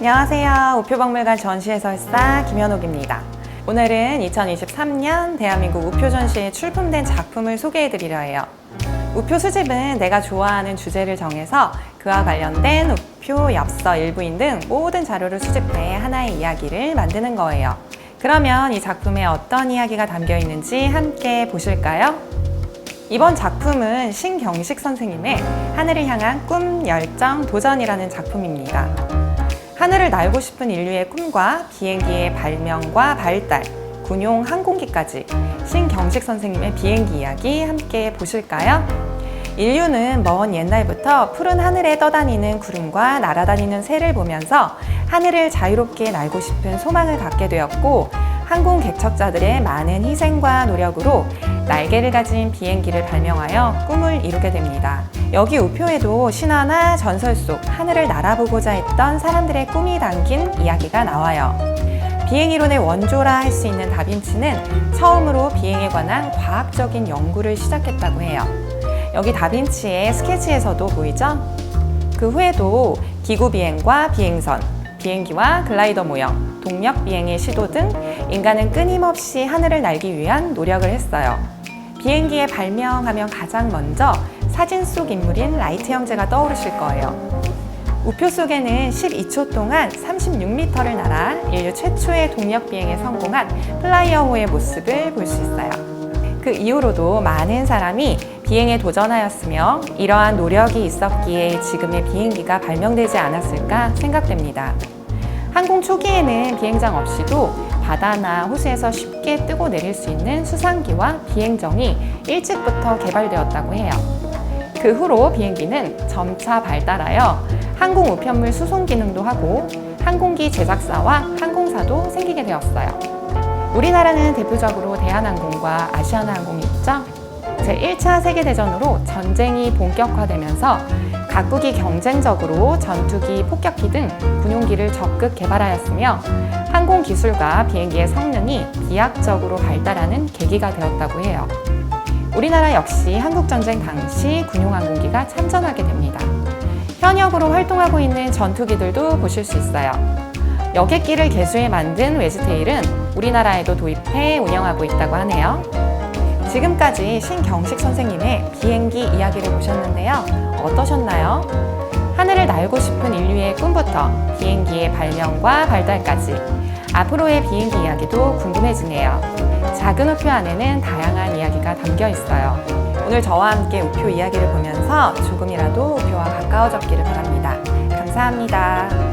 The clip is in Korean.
안녕하세요. 우표박물관 전시해설사 김현옥입니다. 오늘은 2023년 대한민국 우표 전시에 출품된 작품을 소개해 드리려 해요. 우표 수집은 내가 좋아하는 주제를 정해서 그와 관련된 우표, 엽서, 일부인 등 모든 자료를 수집해 하나의 이야기를 만드는 거예요. 그러면 이 작품에 어떤 이야기가 담겨 있는지 함께 보실까요? 이번 작품은 신경식 선생님의 하늘을 향한 꿈, 열정, 도전이라는 작품입니다. 하늘을 날고 싶은 인류의 꿈과 비행기의 발명과 발달, 군용 항공기까지 신경식 선생님의 비행기 이야기 함께 보실까요? 인류는 먼 옛날부터 푸른 하늘에 떠다니는 구름과 날아다니는 새를 보면서 하늘을 자유롭게 날고 싶은 소망을 갖게 되었고 항공 객척자들의 많은 희생과 노력으로 날개를 가진 비행기를 발명하여 꿈을 이루게 됩니다. 여기 우표에도 신화나 전설 속 하늘을 날아보고자 했던 사람들의 꿈이 담긴 이야기가 나와요. 비행이론의 원조라 할 수 있는 다빈치는 처음으로 비행에 관한 과학적인 연구를 시작했다고 해요. 여기 다빈치의 스케치에서도 보이죠? 그 후에도 기구 비행과 비행선, 비행기와 글라이더 모형, 동력 비행의 시도 등 인간은 끊임없이 하늘을 날기 위한 노력을 했어요. 비행기의 발명하면 가장 먼저 사진 속 인물인 라이트 형제가 떠오르실 거예요. 우표 속에는 12초 동안 36m를 날아 인류 최초의 동력 비행에 성공한 플라이어호의 모습을 볼 수 있어요. 그 이후로도 많은 사람이 비행에 도전하였으며 이러한 노력이 있었기에 지금의 비행기가 발명되지 않았을까 생각됩니다. 항공 초기에는 비행장 없이도 바다나 호수에서 쉽게 뜨고 내릴 수 있는 수상기와 비행정이 일찍부터 개발되었다고 해요. 그 후로 비행기는 점차 발달하여 항공 우편물 수송 기능도 하고 항공기 제작사와 항공사도 생기게 되었어요. 우리나라는 대표적으로 대한항공과 아시아나항공이 있죠. 제1차 세계대전으로 전쟁이 본격화되면서 각국이 경쟁적으로 전투기, 폭격기 등 군용기를 적극 개발하였으며 항공 기술과 비행기의 성능이 비약적으로 발달하는 계기가 되었다고 해요. 우리나라 역시 한국전쟁 당시 군용항공기가 참전하게 됩니다. 현역으로 활동하고 있는 전투기들도 보실 수 있어요. 여객기를 개수해 만든 웨즈테일은 우리나라에도 도입해 운영하고 있다고 하네요. 지금까지 신경식 선생님의 비행기 이야기를 보셨는데요. 어떠셨나요? 하늘을 날고 싶은 인류의 꿈부터 비행기의 발명과 발달까지 앞으로의 비행기 이야기도 궁금해지네요. 작은 우표 안에는 다양한 이야기가 담겨 있어요. 오늘 저와 함께 우표 이야기를 보면서 조금이라도 우표와 가까워졌기를 바랍니다. 감사합니다.